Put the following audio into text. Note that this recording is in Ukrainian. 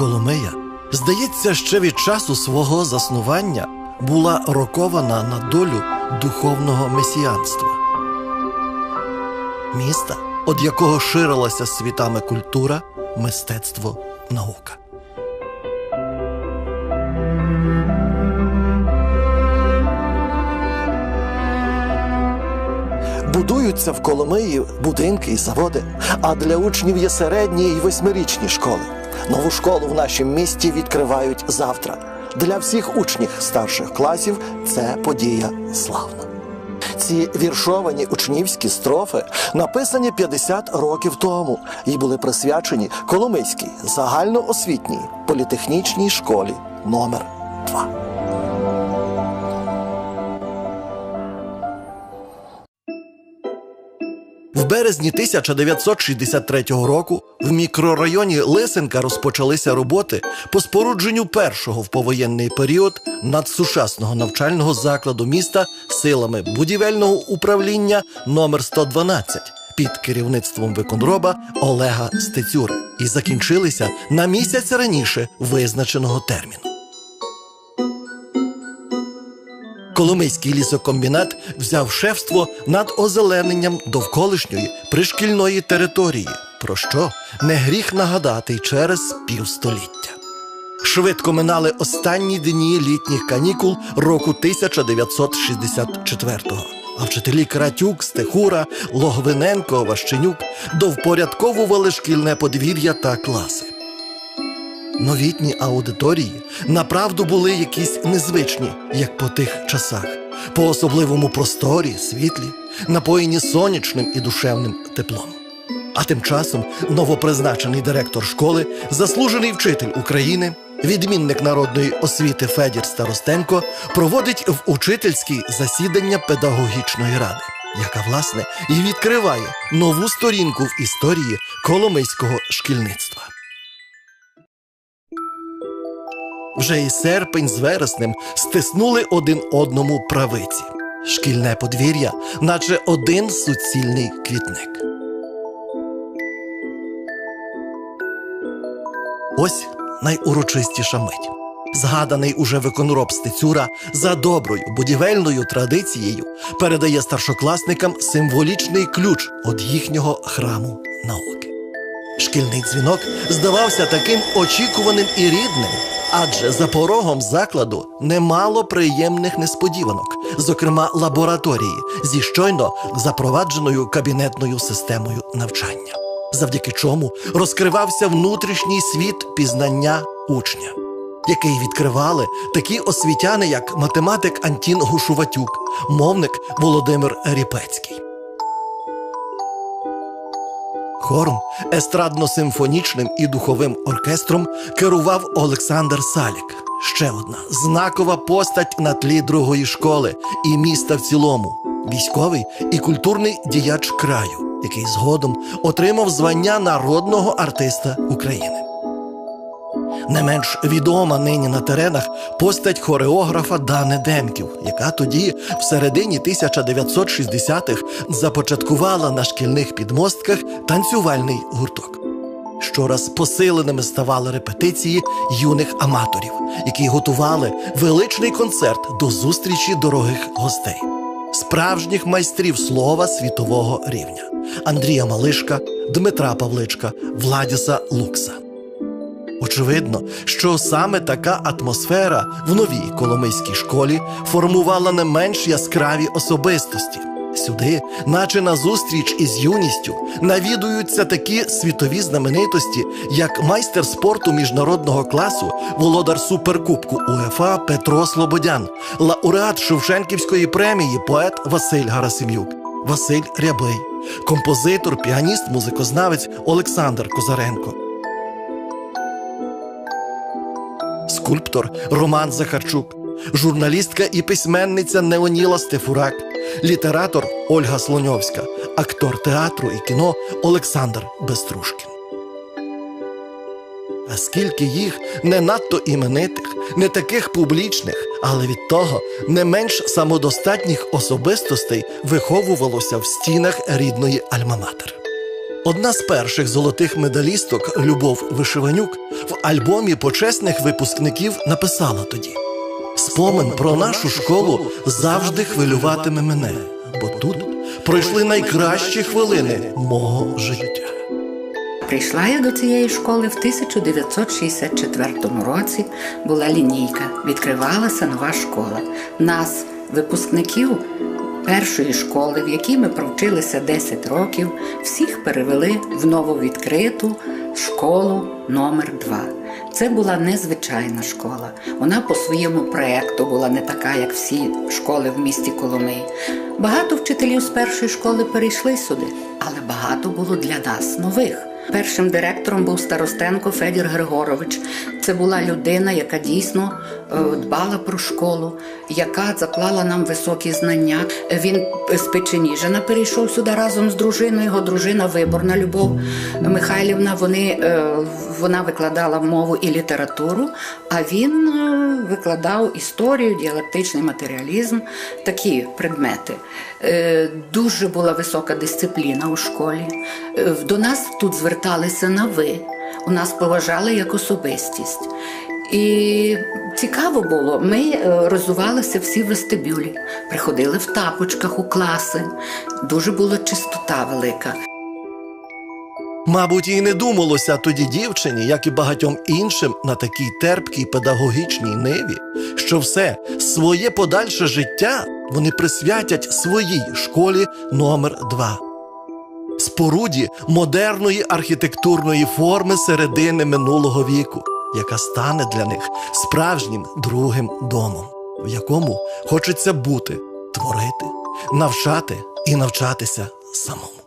Коломия, здається, ще від часу свого заснування була рокована на долю духовного месіянства. Міста, від якого ширилася світами культура, мистецтво, наука. Будуються в Коломиї будинки і заводи, а для учнів є середні і восьмирічні школи. Нову школу в нашому місті відкривають завтра. Для всіх учнів старших класів це подія славна. Ці віршовані учнівські строфи написані 50 років тому і були присвячені Коломийській загальноосвітній політехнічній школі номер 2 В березні 1963 року в мікрорайоні Лисенка розпочалися роботи по спорудженню першого в повоєнний період надсучасного навчального закладу міста силами будівельного управління номер 112 під керівництвом виконроба Олега Стецюри і закінчилися на місяць раніше визначеного терміну. Коломийський лісокомбінат взяв шефство над озелененням довколишньої пришкільної території, про що не гріх нагадати через півстоліття. Швидко минали останні дні літніх канікул року 1964-го. А вчителі Кратюк, Стехура, Логвиненко, Ващенюк довпорядковували шкільне подвір'я та класи. Новітні аудиторії направду були якісь незвичні, як по тих часах, по особливому просторі, світлі, напоєні сонячним і душевним теплом. А тим часом новопризначений директор школи, заслужений вчитель України, відмінник народної освіти Федір Старостенко проводить в учительській засідання педагогічної ради, яка, власне, і відкриває нову сторінку в історії коломийського шкільництва. Вже і серпень з вереснем стиснули один одному правиці. Шкільне подвір'я, наче один суцільний квітник. Ось найурочистіша мить. Згаданий уже виконроб Стецюра за доброю будівельною традицією передає старшокласникам символічний ключ від їхнього храму науки. Шкільний дзвінок здавався таким очікуваним і рідним, адже за порогом закладу немало приємних несподіванок, зокрема лабораторії зі щойно запровадженою кабінетною системою навчання, завдяки чому розкривався внутрішній світ пізнання учня, який відкривали такі освітяни, як математик Антін Гушуватюк, мовник Володимир Ріпецький. Хором, естрадно-симфонічним і духовим оркестром керував Олександр Салік. Ще одна знакова постать на тлі другої школи і міста в цілому, військовий і культурний діяч краю, який згодом отримав звання народного артиста України. Не менш відома нині на теренах постать хореографа Дани Демків, яка тоді, в середині 1960-х, започаткувала на шкільних підмостках танцювальний гурток. Щораз посиленими ставали репетиції юних аматорів, які готували величний концерт до зустрічі дорогих гостей, справжніх майстрів слова світового рівня Андрія Малишка, Дмитра Павличка, Владіса Лукса. Очевидно, що саме така атмосфера в новій коломийській школі формувала не менш яскраві особистості. Сюди, наче на зустріч із юністю, навідуються такі світові знаменитості, як майстер спорту міжнародного класу, володар суперкубку УЕФА Петро Слободян, лауреат Шевченківської премії, поет Василь Гарасим'юк, Василь Рябий, композитор, піаніст, музикознавець Олександр Козаренко. скульптор Роман Захарчук, журналістка і письменниця Неоніла Стефурак, літератор Ольга Слоньовська, актор театру і кіно Олександр Беструшкін. А скільки їх не надто іменитих, не таких публічних, але від того не менш самодостатніх особистостей виховувалося в стінах рідної Альма-Матер. Одна з перших золотих медалісток Любов Вишиванюк в альбомі почесних випускників написала тоді: Спомин про нашу школу завжди хвилюватиме мене, бо тут пройшли найкращі хвилини мого життя. Прийшла я до цієї школи в 1964 році. Була лінійка, відкривалася нова школа. Нас, випускників першої школи, в якій ми провчилися 10 років, всіх перевели в нововідкриту школу номер 2 Це була незвичайна школа. Вона по своєму проекту була не така, як всі школи в місті Коломиї. Багато вчителів з першої школи перейшли сюди, але багато було для нас нових. Першим директором був Старостенко Федір Григорович. Це була людина, яка дійсно е, дбала про школу, яка заклала нам високі знання. Він з Печеніжина перейшов сюди разом з дружиною. Його дружина Виборна Любов Михайлівна. Вони е, вона викладала мову і літературу, а він е, викладав історію, діалектичний матеріалізм, такі предмети. Дуже була висока дисципліна у школі. До нас тут зверталися на ви. У нас поважали як особистість. І цікаво було, ми е, розвивалися всі в вестибюлі, приходили в тапочках у класи. Дуже була чистота велика. Мабуть, і не думалося тоді дівчині, як і багатьом іншим на такій терпкій педагогічній ниві, що все своє подальше життя вони присвятять своїй школі номер 2 споруді модерної архітектурної форми середини минулого віку, яка стане для них справжнім другим домом, в якому хочеться бути, творити, навчати і навчатися самому.